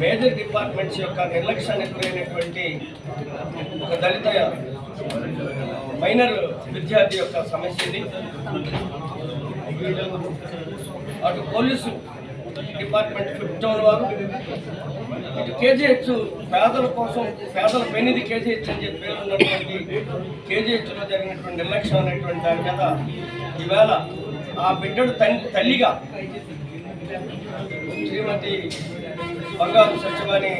Major departments యొక్క నిర్లక్ష్యానికి గురైనటువంటి ఒక దళిత మైనర్ విద్యార్థి యొక్క సమస్య ఇది అటు పోలీసు డిపార్ట్మెంట్ ఫిఫ్త్ టౌన్ వారు ఇటు కేజీహెచ్ పేదల కోసం పేదల పెనిది కేజీహెచ్ అని చెప్పి పేరు ఉన్నటువంటి కేజీహెచ్లో జరిగినటువంటి నిర్లక్ష్యం అనేటువంటి దాని మీద ఈవేళ ఆ బిడ్డడు తల్లిగా శ్రీమతి బంగారు సచివాని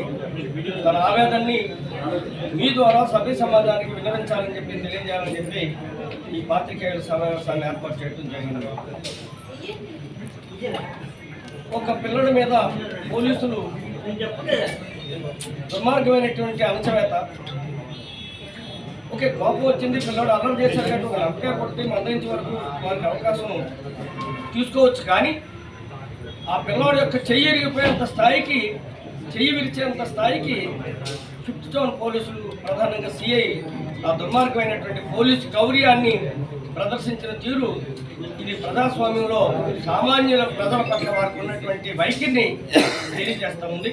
తన ఆవేదనని మీ ద్వారా సభ్య సమాజానికి వివరించాలని చెప్పి తెలియజేయాలని చెప్పి ఈ పాత్రికేయుల సమావేశాన్ని ఏర్పాటు చేయడం జరిగింది. ఒక పిల్లడి మీద పోలీసులు దుర్మార్గమైనటువంటి అణచవేత. ఓకే కోపం వచ్చింది పిల్లడు అల్లరి చేశారు కాబట్టి ఒక నమ్మకాయ కొట్టి మందరించే వరకు వారికి అవకాశం తీసుకోవచ్చు కానీ ఆ పిల్లవాడి యొక్క చెయ్యి విరిగిపోయేంత స్థాయికి చెయ్యి విరిచేంత స్థాయికి ఫిఫ్త్ టౌన్ పోలీసులు ప్రధానంగా సిఐ ఆ దుర్మార్గమైనటువంటి పోలీసు గౌర్యాన్ని ప్రదర్శించిన తీరు ఇది ప్రజాస్వామ్యంలో సామాన్యుల ప్రజల పట్ల వారికి ఉన్నటువంటి వైఖరిని తెలియజేస్తూ ఉంది.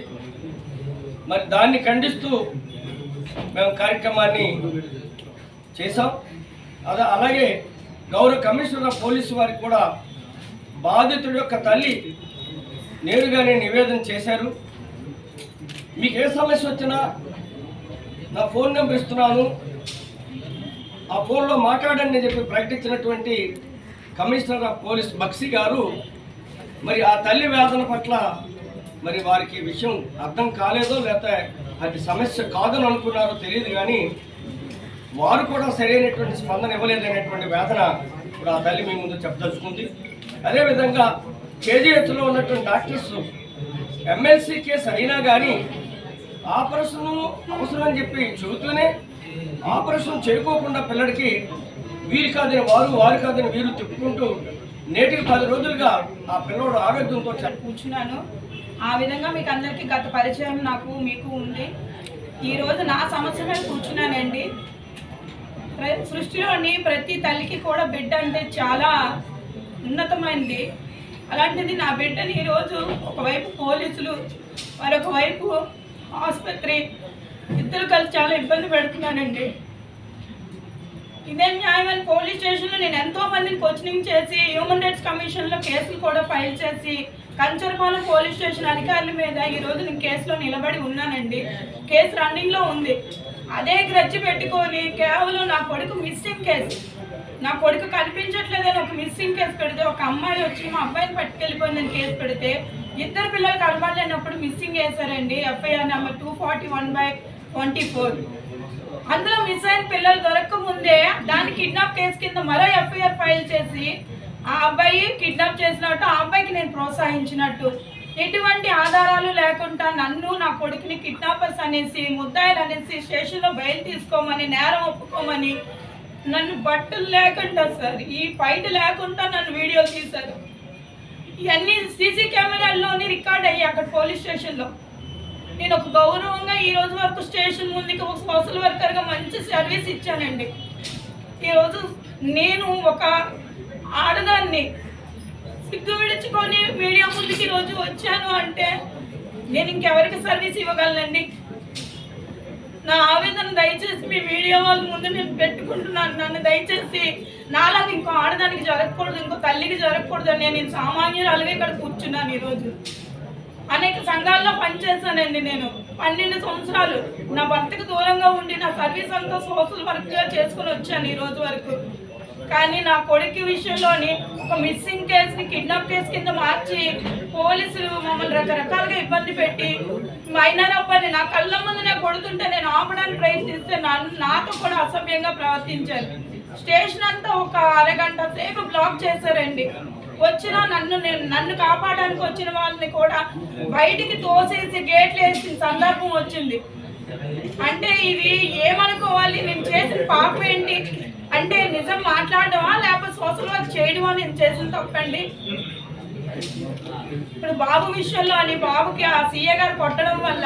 మరి దాన్ని ఖండిస్తూ మేము కార్యక్రమాన్ని చేశాం. అదే అలాగే గౌరవ కమిషనర్ ఆఫ్ పోలీసు వారికి కూడా బాధితుడి యొక్క తల్లి నేరుగానే నివేదన చేశారు. మీకు ఏ సమస్య వచ్చినా నా ఫోన్ నెంబర్ ఇస్తున్నాను. ఆ ఫోన్లో మాట్లాడండి అని చెప్పి ప్రకటించినటువంటి కమిషనర్ ఆఫ్ పోలీస్ బక్సి గారు మరి ఆ తల్లి వేదన పట్ల మరి వారికి విషయం అర్థం కాలేదో లేకపోతే అది సమస్య కాదని అనుకున్నారో తెలియదు కానీ వారు కూడా సరైనటువంటి స్పందన ఇవ్వలేదనేటువంటి వేదన ఇప్పుడు ఆ తల్లి మీ ముందు చెప్పదలుచుకుంది. అదేవిధంగా చేజేతులో ఉన్నటువంటి డాక్టర్స్ ఎమ్మెల్సీ కేసు అయినా కానీ ఆపరేషన్ అవసరం అని చెప్పి చెబుతూనే ఆపరేషన్ చేయకోకుండా పిల్లడికి వీరు కాదని వారు వారు కాదని వీరు తిప్పుకుంటూ నేటికి పది రోజులుగా ఆ పిల్లడు ఆరోగ్యంతో కూర్చున్నాను. ఆ విధంగా మీకు అందరికీ గత పరిచయం నాకు మీకు ఉంది. ఈరోజు నా సమస్య మీద కూర్చున్నానండి సృష్టిలోని ప్రతి తల్లికి కూడా బిడ్డ అంటే చాలా ఉన్నతమైంది. అలాంటిది నా బిడ్డని ఈరోజు ఒకవైపు పోలీసులు మరొక వైపు ఆసుపత్రి. ఇద్దరు కలిసి చాలా ఇబ్బంది పెడుతున్నానండి. ఇదే న్యాయమని పోలీస్ స్టేషన్లో నేను ఎంతో మందిని కోచింగ్ చేసి హ్యూమన్ రైట్స్ కమిషన్లో కేసులు కూడా ఫైల్ చేసి కంచరపాలెం పోలీస్ స్టేషన్ అధికారుల మీద ఈ రోజు నేను కేసులో నిలబడి ఉన్నానండి. కేసు రన్నింగ్లో ఉంది. అదే గ్రజ్జి పెట్టుకొని కేవలం నా కొడుకు మిస్సింగ్ కేసు నా కొడుకు కనిపించట్లేదని ఒక మిస్సింగ్ కేసు పెడితే ఒక అమ్మాయి వచ్చి మా అబ్బాయిని పట్టుకెళ్ళిపోయిందని కేసు పెడితే ఇద్దరు పిల్లలు కనబడలేనప్పుడు మిస్సింగ్ వేశారండి FIR number two forty one by twenty four అందులో మిస్ అయిన పిల్లలు దొరక్క ముందే దాని కిడ్నాప్ కేసు కింద మరో ఎఫ్ఐఆర్ ఫైల్ చేసి ఆ అబ్బాయి కిడ్నాప్ చేసినట్టు ఆ అబ్బాయికి నేను ప్రోత్సహించినట్టు. ఎటువంటి ఆధారాలు లేకుండా నన్ను నా కొడుకుని కిడ్నాపర్స్ అనేసి ముద్దాయిలు అనేసి స్టేషన్లో బయలు తీసుకోమని నేరం ఒప్పుకోమని నన్ను బట్టలు లేకుండా సార్ ఈ ఫైట్ లేకుండా నన్ను వీడియో తీశారు. ఇవన్నీ సీసీ కెమెరాల్లోని రికార్డ్ అయ్యాయి అక్కడ పోలీస్ స్టేషన్లో. నేను ఒక గౌరవంగా ఈ రోజు వరకు స్టేషన్ ముందుకి ఒక సోషల్ వర్కర్గా మంచి సర్వీస్ ఇచ్చానండి. ఈరోజు నేను ఒక ఆడదాన్ని సిగ్గు విడుచుకొని మీడియా ముందుకి రోజు వచ్చాను అంటే నేను ఇంకెవరికి సర్వీస్ ఇవ్వగలనండి? నా ఆవేదన దయచేసి మీ మీడియా వాళ్ళ ముందు నేను పెట్టుకుంటున్నాను. నన్ను దయచేసి నాలాగా ఇంకో ఆడదానికి జరగకూడదు ఇంకో తల్లికి జరగకూడదు అని నేను సామాన్యురాలుగా ఇక్కడ కూర్చున్నాను ఈరోజు. అనేక సంఘాల్లో పనిచేశానండి నేను. పన్నెండు సంవత్సరాలు నా భర్తకు దూరంగా ఉండి నా సర్వీస్ అంతా సోషల్ వర్క్గా చేసుకుని వచ్చాను ఈ రోజు వరకు. కానీ నా కొడుకు విషయంలోని ఒక మిస్సింగ్ కేసుని కిడ్నాప్ కేసు కింద మార్చి పోలీసులు మమ్మల్ని రకరకాలుగా ఇబ్బంది పెట్టి మైనర్ అబ్బాయిని నా కళ్ళ ముందు నేను కొడుతుంటే నేను ఆపడానికి ప్రయత్నిస్తే నన్ను నాతో కూడా అసభ్యంగా ప్రవర్తించారు. స్టేషన్ అంతా ఒక అరగంట సేపు బ్లాక్ చేశారండి. వచ్చిన నన్ను నేను నన్ను కాపాడడానికి వచ్చిన వాళ్ళని కూడా బయటికి తోసేసి గేట్లు వేసిన సందర్భం వచ్చింది. అంటే ఇది ఏమనుకోవాలి? నేను చేసిన పాపం ఏంటి? అంటే నిజం మాట్లాడడమా లేకపోతే సోషల్ వర్క్ చేయడమా నేను చేసిన తప్పండి. ఇప్పుడు బాబు విషయంలో అని బాబుకి ఆ సీఏ గారు కొట్టడం వల్ల